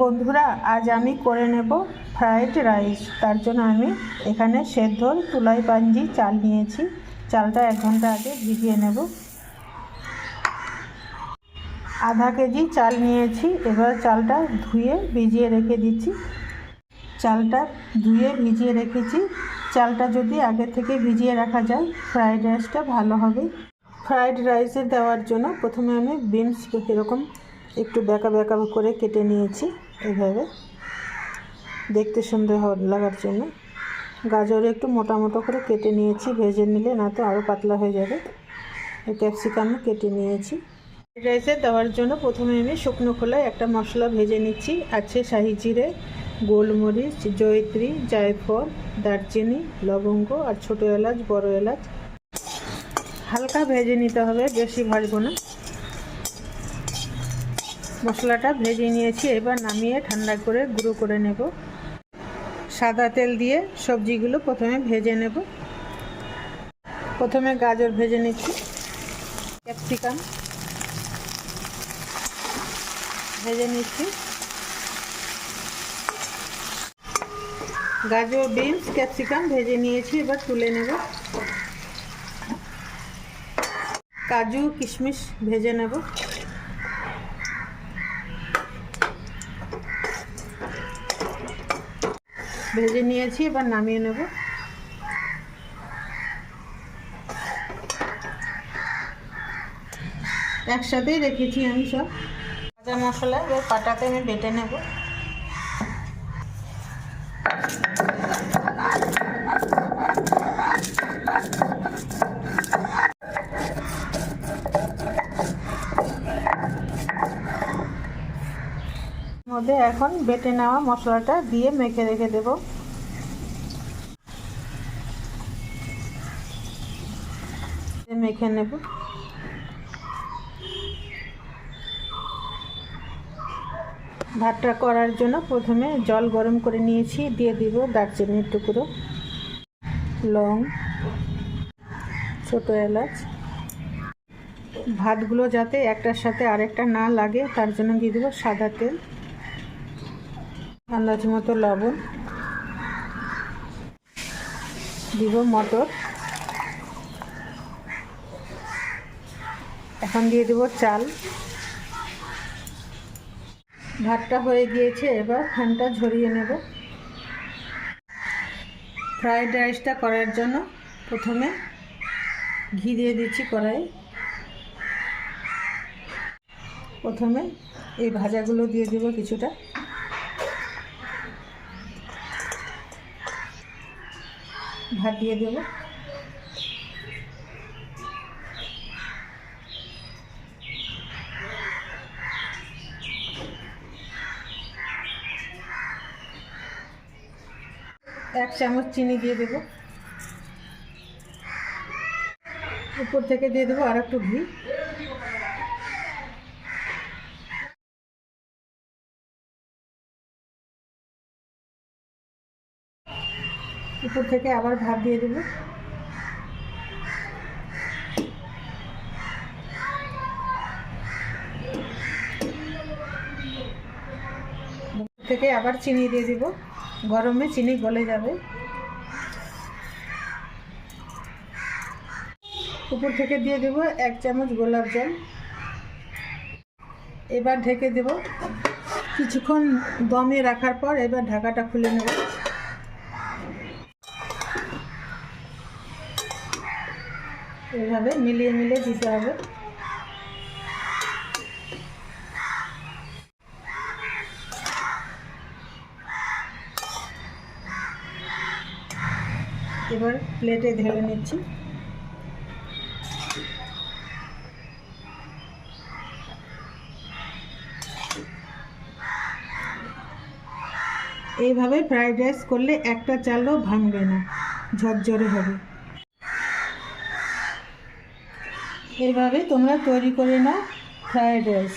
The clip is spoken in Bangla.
বন্ধুরা, আজ আমি করে নেব ফ্রায়েড রাইস তার জন্য আমি এখানে সেদ্ধ তুলাই পাঞ্জি চাল নিয়েছি। চালটা এক ঘণ্টা আগে ভিজিয়ে নেব। আধা কেজি চাল নিয়েছি। এবার চালটা ধুয়ে ভিজিয়ে রেখে দিচ্ছি। চালটা ধুয়ে ভিজিয়ে রেখেছি। চালটা যদি আগে থেকে ভিজিয়ে রাখা যায় ফ্রায়েড রাইসটা ভালো হবে। ফ্রায়েড রাইসে দেওয়ার জন্য প্রথমে আমি বিনস এরকম একটু বেঁকা বেঁকা করে কেটে নিয়েছি এইভাবে। দেখতে সুন্দর লাগার জন্য। গাজর একটু মোটা মোটা করে কেটে নিয়েছি, ভেজে নিলে না তো আরও পাতলা হয়ে যাবে। ক্যাপসিকাম কেটে নিয়েছি। রাইসে দেওয়ার জন্য প্রথমে আমি শুকনো খোলায় একটা মশলা ভেজে নিচ্ছি। আছে শাহি জিরে, গোলমরিচ, জয়ত্রী, জায়ফল, দারচিনি, লবঙ্গ আর ছোটো এলাচ, বড় এলাচ। হালকা ভেজে নিতে হবে, বেশি ভাজবো না। মশলাটা ভেজে নিয়েছি, এবার নামিয়ে ঠান্ডা করে গুঁড়ো করে নেব। সাদা তেল দিয়ে সবজিগুলো প্রথমে ভেজে নেব। প্রথমে গাজর ভেজে নিচ্ছি, ক্যাপসিকাম ভেজে নিচ্ছি। গাজর, বিনস, ক্যাপসিকাম ভেজে নিয়েছি, এবার তুলে নেব। কাজু, কিশমিশ ভেজে নেব। ভেজে নিয়েছি, এবার নামিয়ে নেব। একসাথেই রেখেছি আমি সব। ভাজা মশলা, এবার পাটাতে আমি বেটে নেব। মধ্যে এখন বেটে নেওয়া মশলাটা দিয়ে মেখে রেখে দেব। মেখে নেব। ভাতটা করার জন্য প্রথমে জল গরম করে নিয়েছি, দিয়ে দিব দারচিনির টুকরো, লং, ছোটো এলাচ। ভাতগুলো যাতে একটার সাথে আরেকটা না লাগে, তার জন্য দিয়ে দেবো সাদা তেল। আন্দাজ মতো লবণ দিব মটর। এখন দিয়ে দেবো চাল। ভাতটা হয়ে গিয়েছে, এবার ফ্যানটা ঝরিয়ে নেব। ফ্রায়েড রাইসটা করার জন্য প্রথমে ঘি দিয়ে দিচ্ছি কড়াই প্রথমে এই ভাজাগুলো দিয়ে দিব কিছুটা। ভাত দিয়ে দেবো। এক চামচ চিনি দিয়ে দেবো। উপর থেকে দিয়ে দেবো আর একটু ঘি। উপর থেকে আবার ভাত দিয়ে দেবো। থেকে আবার চিনি দিয়ে দিব। গরমে চিনি গলে যাবে। উপর থেকে দিয়ে দেবো এক চামচ গোলাপ জল। এবার ঢেকে দেব। কিছুক্ষণ দমে রাখার পর এবার ঢাকাটা খুলে নেব। এভাবে মিলিয়ে মিলিয়ে দিতে হবে। এবার প্লেটে ঢেলে নিচ্ছি। এইভাবে ফ্রাইড রাইস করলে একটা চালও ভাঙবে না, ঝরঝরে হবে। এইভাবে তোমরা তৈরি করে নাও ফ্রায়েড রাইস।